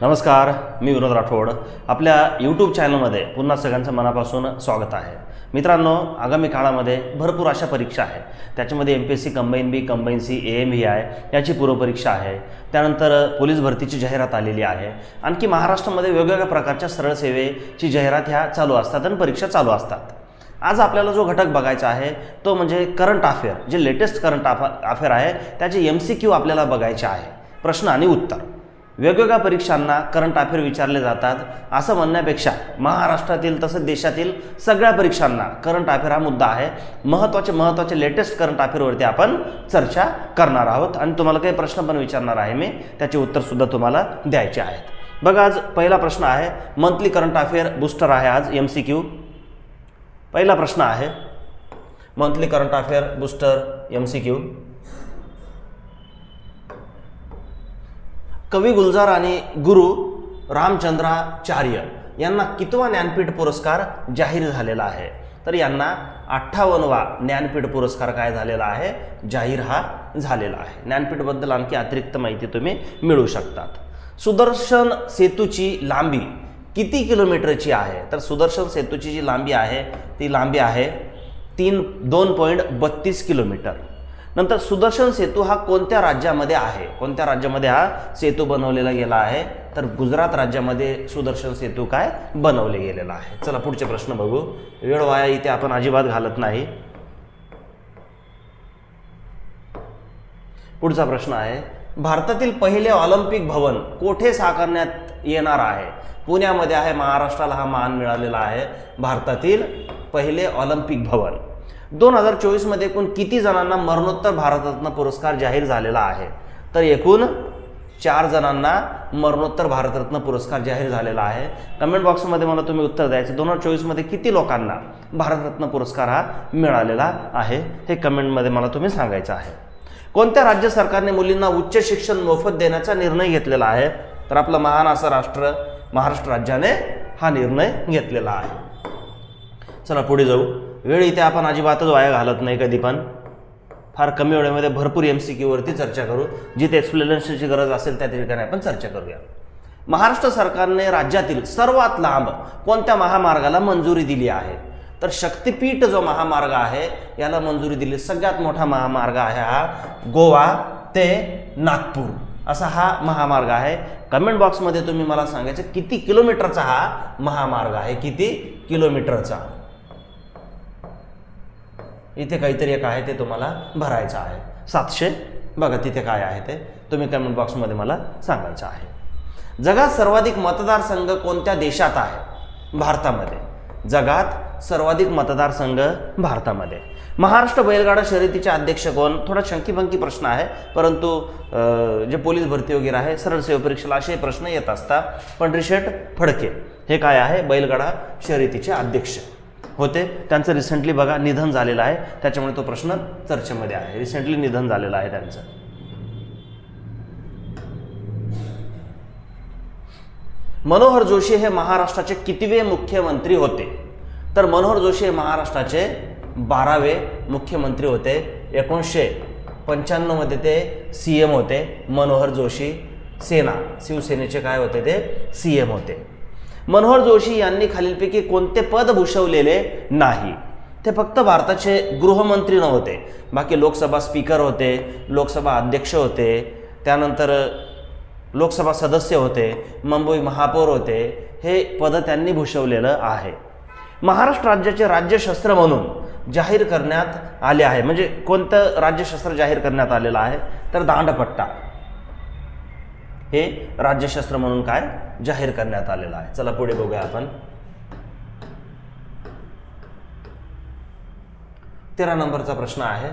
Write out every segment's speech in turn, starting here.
नमस्कार मी विनोद राठोड. आपल्या यूट्यूब चॅनलमध्ये पुन्हा सगळ्यांचं मनापासून स्वागत आहे. मित्रांनो आगामी काळामध्ये भरपूर अशा परीक्षा आहे त्याच्यामध्ये M P S C combine B combine C A M V I याची पूर्वपरीक्षा आहे. त्यानंतर पोलीस भरतीची जाहिरात आलेली आहे. आणखी महाराष्ट्रामध्ये वेगवेगळ्या प्रकारच्या सरळ सेवेची जाहिरात ह्या चालू असतात आणि परीक्षा चालू असतात. आज आपल्याला जो घटक बघायचा आहे तो म्हणजे करंट अफेअर जे लेटेस्ट करंट अफेअर आहे त्याचे एम सी क्यू आपल्याला बघायचे आहे. प्रश्न आणि उत्तर. वेगवेगळ्या परीक्षांना करंट अफेअर विचारले जातात. असं म्हणण्यापेक्षा महाराष्ट्रातील तसंच देशातील सगळ्या परीक्षांना करंट अफेअर हा मुद्दा आहे. महत्त्वाचे महत्त्वाचे लेटेस्ट करंट अफेअरवरती आपण चर्चा करणार आहोत. आणि तुम्हाला काही प्रश्न पण विचारणार आहे मी. त्याचे उत्तरसुद्धा तुम्हाला द्यायचे आहेत. बघा आज पहिला प्रश्न आहे. मंथली करंट अफेअर बुस्टर आहे आज एम सी क्यू पहिला प्रश्न आहे. Monthly current affair booster M C Q कवी गुलजार आणि गुरु रामचंद्राचार्य यांना कितवा ज्ञानपीठ पुरस्कार जाहीर झालेला आहे? तर यांना अठ्ठावन्नवा ज्ञानपीठ पुरस्कार काय झालेला आहे? जाहीर हा झालेला आहे. ज्ञानपीठबद्दल आणखी अतिरिक्त माहिती तुम्ही मिळू शकतात. सुदर्शन सेतूची लांबी किती किलोमीटरची आहे? तर सुदर्शन सेतूची जी लांबी आहे ती लांबी आहे तीन दोन पॉईंट बत्तीस किलोमीटर. नंतर सुदर्शन सेतू हा कोणत्या राज्यामध्ये आहे? कोणत्या राज्यामध्ये हा सेतू बनवलेला गेला आहे? तर गुजरात राज्यामध्ये सुदर्शन सेतू काय बनवले गेलेला आहे? चला पुढचे प्रश्न बघू. वेळ वाया इथे आपण अजिबात घालत नाही. पुढचा प्रश्न आहे. भारतातील पहिले ऑलिम्पिक भवन कोठे साकारण्यात येणार आहे? पुण्यामध्ये आहे महाराष्ट्राला हा मान मिळालेला आहे. भारतातील पहिले ऑलिम्पिक भवन. दोन हजार चोवीसमध्ये एकूण किती जणांना मरणोत्तर भारतरत्न पुरस्कार जाहीर झालेला आहे? तर एकूण चार जणांना मरणोत्तर भारतरत्न पुरस्कार जाहीर झालेला आहे. कमेंट बॉक्समध्ये मला तुम्ही उत्तर द्यायचं दोन हजार चोवीसमध्ये किती लोकांना भारतरत्न पुरस्कार हा मिळालेला आहे हे कमेंटमध्ये मला तुम्ही सांगायचं आहे. कोणत्या राज्य सरकारने मुलींना उच्च शिक्षण मोफत देण्याचा निर्णय घेतलेला आहे? तर आपलं महान असं राष्ट्र महाराष्ट्र राज्याने हा निर्णय घेतलेला आहे. चला पुढे जाऊ. वेळ इथे आपण अजिबातच वाया घालत नाही कधी पण. फार कमी वेळेमध्ये भरपूर एम सी क्यूवरती चर्चा करू. जिथे एक्सप्लेनेशनची गरज असेल त्या ठिकाणी आपण चर्चा करूया. महाराष्ट्र सरकारने राज्यातील सर्वात लांब कोणत्या महामार्गाला मंजुरी दिली आहे? तर शक्तिपीठ जो महामार्ग आहे याला मंजुरी दिली सगळ्यात मोठा महामार्ग आहे हा गोवा ते नागपूर. असा हा महामार्ग आहे. कमेंट बॉक्समध्ये तुम्ही मला सांगायचं किती किलोमीटरचा हा महामार्ग आहे किती किलोमीटरचा? इथे काहीतरी एक आहे ते तुम्हाला भरायचं आहे. सातशे? बघा तिथे काय आहे ते. तुम्ही कमेंट बॉक्समध्ये मला सांगायचं आहे. जगात सर्वाधिक मतदारसंघ कोणत्या देशात आहे? भारतामध्ये. जगात सर्वाधिक मतदारसंघ भारतामध्ये. महाराष्ट्र बैलगाडा शर्यतीचे अध्यक्ष कोण? थोडा शंकीभंकी प्रश्न आहे परंतु जे पोलीस भरती वगैरे आहे सरळ सेवा परीक्षेला असे प्रश्न येत असतात. पण रिशेट फडके. हे काय आहे? बैलगाडा शर्यतीचे अध्यक्ष. होते. त्यांचं रिसेंटली बघा निधन झालेलं आहे. त्याच्यामुळे तो प्रश्न चर्चेमध्ये आहे. रिसेंटली निधन झालेलं आहे त्यांचं. मनोहर जोशी हे महाराष्ट्राचे कितवे मुख्यमंत्री होते? तर मनोहर जोशी हे महाराष्ट्राचे बारावे मुख्यमंत्री होते. एकोणीसशे पंच्याण्णवमध्ये ते सी एम होते. मनोहर जोशी सेना शिवसेनेचे काय होते ते? सी एम होते. मनोहर जोशी यांनी खालीलपैकी कोणते पद भूषवलेले नाही. ते फक्त भारताचे गृहमंत्री नव्हते. बाकी लोकसभा स्पीकर होते लोकसभा अध्यक्ष होते त्यानंतर लोकसभा सदस्य होते मुंबई महापौर होते हे पद त्यांनी भूषवलेलं आहे. महाराष्ट्र राज्याचे राज्यशस्त्र म्हणून जाहीर करण्यात आले आहे. म्हणजे कोणतं राज्यशस्त्र जाहीर करण्यात आलेलं आहे? तर दांडपट्टा. हे राज्यशस्त्र म्हणून काय जाहीर करण्यात आलेलं आहे. चला पुढे बघूया आपण. तेरा नंबरचा प्रश्न आहे.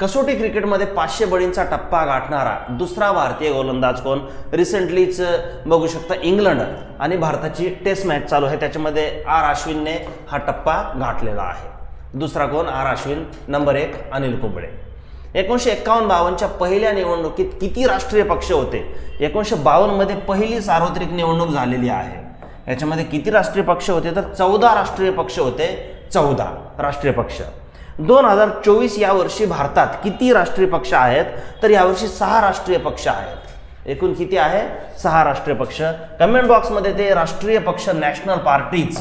कसोटी क्रिकेटमध्ये पाचशे बळींचा टप्पा गाठणारा दुसरा भारतीय गोलंदाज कोण? रिसेंटलीच बघू शकता इंग्लंड आणि भारताची टेस्ट मॅच चालू आहे. त्याच्यामध्ये आर अश्विनने हा टप्पा गाठलेला आहे. दुसरा कोण? आर अश्विन. नंबर एक अनिल कुंबळे. एकोणीसशे एक्कावन्न बावन्नच्या पहिल्या निवडणुकीत किती राष्ट्रीय पक्ष होते? एकोणीसशे बावन्नमध्ये पहिली सार्वत्रिक निवडणूक झालेली आहे. याच्यामध्ये किती राष्ट्रीय पक्ष होते? तर चौदा राष्ट्रीय पक्ष होते. चौदा राष्ट्रीय पक्ष. दोन हजार चोवीस या वर्षी भारतात किती राष्ट्रीय पक्ष आहेत? तर यावर्षी सहा राष्ट्रीय पक्ष आहेत. एकूण किती आहे? सहा राष्ट्रीय पक्ष. कमेंट बॉक्समध्ये ते राष्ट्रीय पक्ष नॅशनल पार्टीज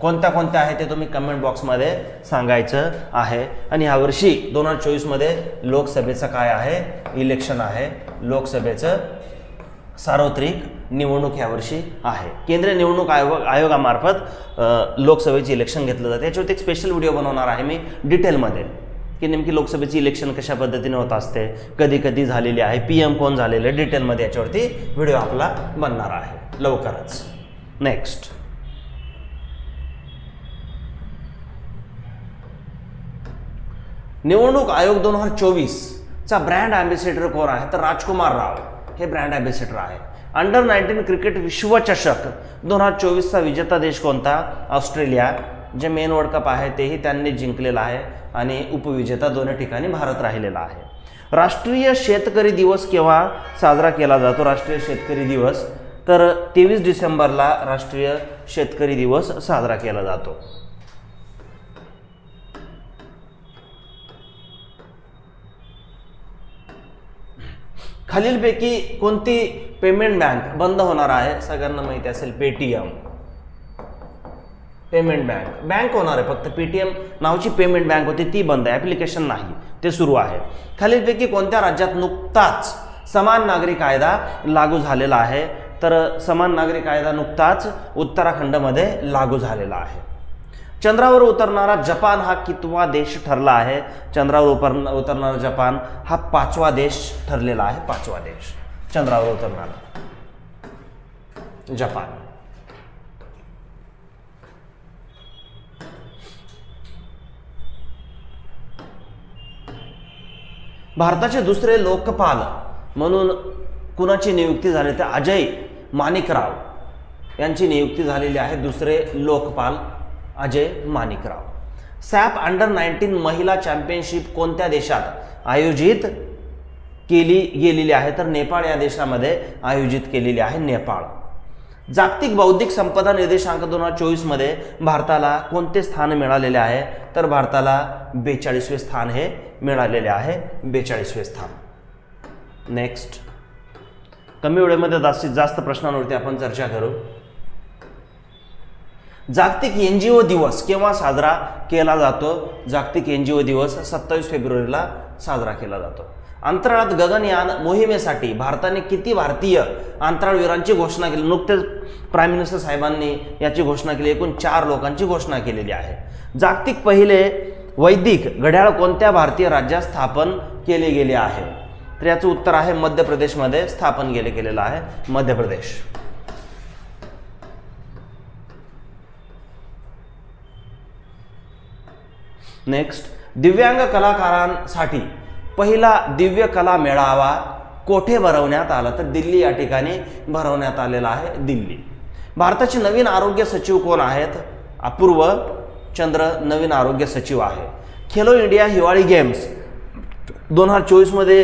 कोणत्या कोणत्या आहे ते तुम्ही कमेंट बॉक्समध्ये सांगायचं आहे. आणि यावर्षी दोन हजार चोवीसमध्ये लोकसभेचं काय आहे? इलेक्शन आहे. लोकसभेचं सार्वत्रिक निवडणूक यावर्षी आहे. केंद्रीय निवडणूक आयोग आयोगामार्फत लोकसभेचे इलेक्शन घेतलं जातं. याच्यावरती एक स्पेशल व्हिडिओ बनवणार आहे मी डिटेलमध्ये की नेमकी लोकसभेची इलेक्शन कशा पद्धतीने होत असते कधी कधी झालेली आहे पी एम कोण झालेले डिटेलमध्ये याच्यावरती व्हिडिओ आपला बनणार आहे. लवकरच. नेक्स्ट निवडणूक आयोग दोन हजार चोवीसचा ब्रँड ॲम्बेसेडर कोण आहे? तर राजकुमार राव. हे ब्रँड ॲम्बेसेडर आहे. अंडर नाईन्टीन क्रिकेट विश्वचषक दोन हजार चोवीसचा विजेता देश कोणता? ऑस्ट्रेलिया. जे मेन वर्ल्ड कप आहे तेही त्यांनी जिंकलेलं आहे आणि उपविजेता दोन्ही ठिकाणी भारत राहिलेला आहे. राष्ट्रीय शेतकरी दिवस केव्हा साजरा केला जातो? राष्ट्रीय शेतकरी दिवस. तर तेवीस डिसेंबरला राष्ट्रीय शेतकरी दिवस साजरा केला जातो. खालीलपैकी कोणती पेमेंट बँक बंद होणार आहे? सगळ्यांना माहिती असेल पेटीएम पेमेंट बँक बँक होणार आहे फक्त पेटीएम नावची पेमेंट बँक होती ती बंद आहे. ॲप्लिकेशन नाही. ते सुरू आहे. खालीलपैकी कोणत्या राज्यात नुकताच समान नागरी कायदा लागू झालेला आहे? तर समान नागरी कायदा नुकताच उत्तराखंडमध्ये लागू झालेला आहे. चंद्रावर उतरणारा जपान हा कितवा देश ठरला आहे? चंद्रावर उपर उतरणारा जपान हा पाचवा देश ठरलेला आहे. पाचवा देश. चंद्रावर उतरणारा. जपान. भारताचे दुसरे लोकपाल म्हणून कुणाची नियुक्ती झाली? तर अजय माणिकराव यांची नियुक्ती झालेली आहे दुसरे Lokpal Ajay Manikrao. SAFF under nineteen महिला चॅम्पियनशिप कोणत्या देशात आयोजित केली गेलेली आहे? तर नेपाळ या देशामध्ये आयोजित केलेली आहे नेपाळ. जागतिक बौद्धिक संपदा निर्देशांक दोन हजार चोवीसमध्ये भारताला कोणते स्थान मिळालेले आहे? तर भारताला बेचाळीसवे स्थान हे मिळालेले आहे. बेचाळीसवे स्थान. नेक्स्ट कमी वेळेमध्ये जास्तीत जास्त प्रश्नांवरती आपण चर्चा करू. जागतिक एन जी ओ दिवस केव्हा साजरा केला जातो? जागतिक एन जी ओ दिवस सत्तावीस फेब्रुवारीला साजरा केला जातो. अंतराळात गगनयान मोहिमेसाठी भारताने किती भारतीय अंतराळवीरांची घोषणा केली? नुकतेच प्राईम मिनिस्टर साहेबांनी याची घोषणा केली. एकूण चार लोकांची घोषणा केलेली आहे. जागतिक पहिले वैदिक घड्याळ कोणत्या भारतीय राज्यात स्थापन केले गेले आहे? तर याचं उत्तर आहे मध्य प्रदेशमध्ये स्थापन केले गेलेलं आहे मध्य प्रदेश. नेक्स्ट दिव्यांग कलाकारांसाठी पहिला दिव्य कला मेळावा कोठे भरवण्यात आला? तर दिल्ली या ठिकाणी भरवण्यात आलेला आहे दिल्ली. भारताचे नवीन आरोग्य सचिव कोण आहेत? अपूर्व चंद्र नवीन आरोग्य सचिव आहे. खेलो इंडिया हिवाळी गेम्स दोन हजार चोवीसमध्ये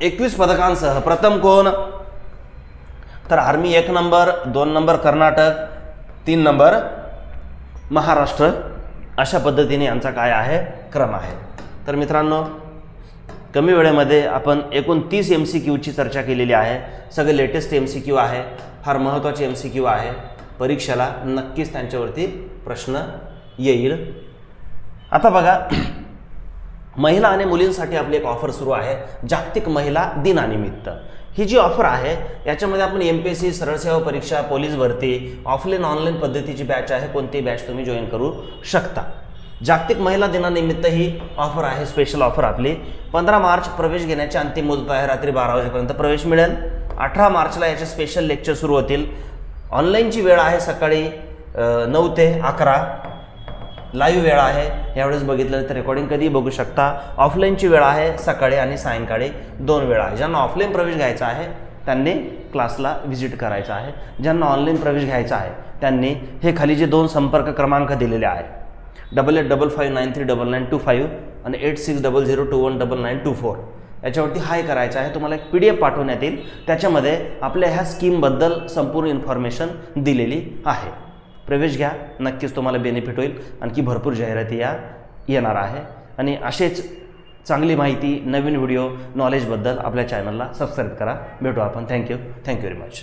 एकवीस पदकांसह प्रथम कोण? तर आर्मी एक नंबर दोन नंबर कर्नाटक तीन नंबर महाराष्ट्र. अशा पद्धतीने यांचा काय आहे? क्रम आहे. तर मित्रांनो कमी वेळेमध्ये आपण एकूण तीस एम सी क्यूची चर्चा केलेली आहे. सगळे लेटेस्ट एम सी क्यू आहे. फार महत्त्वाचे एम सी क्यू आहे. परीक्षेला नक्कीच त्यांच्यावरती प्रश्न येईल. आता बघा महिला आणि मुलींसाठी आपली एक ऑफर सुरू आहे. जागतिक महिला दिनानिमित्त. ही जी ऑफर आहे याच्यामध्ये आपण एम पी एस सी सरळ सेवा परीक्षा पोलीस भरती ऑफलाईन ऑनलाईन पद्धतीची बॅच आहे कोणतीही बॅच तुम्ही जॉईन करू शकता. जागतिक महिला दिनानिमित्त ही ऑफर आहे स्पेशल ऑफर आपली. पंधरा मार्च प्रवेश घेण्याची अंतिम मुदत आहे रात्री बारा वाजेपर्यंत प्रवेश मिळेल. अठरा मार्चला याचे स्पेशल लेक्चर सुरू होतील. ऑनलाईनची वेळ आहे सकाळी नऊ ते अकरा. लाईव्ह वेळ आहे. यावेळेस बघितलं तर रेकॉर्डिंग कधीही बघू शकता. ऑफलाईनची वेळ आहे सकाळी आणि सायंकाळी दोन वेळा आहे. ज्यांना ऑफलाईन प्रवेश घ्यायचा आहे त्यांनी क्लासला व्हिजिट करायचा आहे. ज्यांना ऑनलाईन प्रवेश घ्यायचा आहे त्यांनी हे खाली जे दोन संपर्क क्रमांक दिलेले आहेत double eight double five nine three double nine two five आणि eight six double zero two one double nine two four याच्यावरती हाय करायचं आहे. तुम्हाला एक पी डी एफ पाठवण्यात येईल. त्याच्यामध्ये आपल्या ह्या स्कीमबद्दल संपूर्ण इन्फॉर्मेशन दिलेली आहे. प्रवेश घ्या. नक्कीच तुम्हाला बेनिफिट होईल. आणखी भरपूर जाहिराती या येणार आहे. आणि असेच चांगली माहिती नवीन व्हिडिओ नॉलेजबद्दल आपल्या चॅनलला सबस्क्राईब करा. भेटू आपण. Thank you thank you very much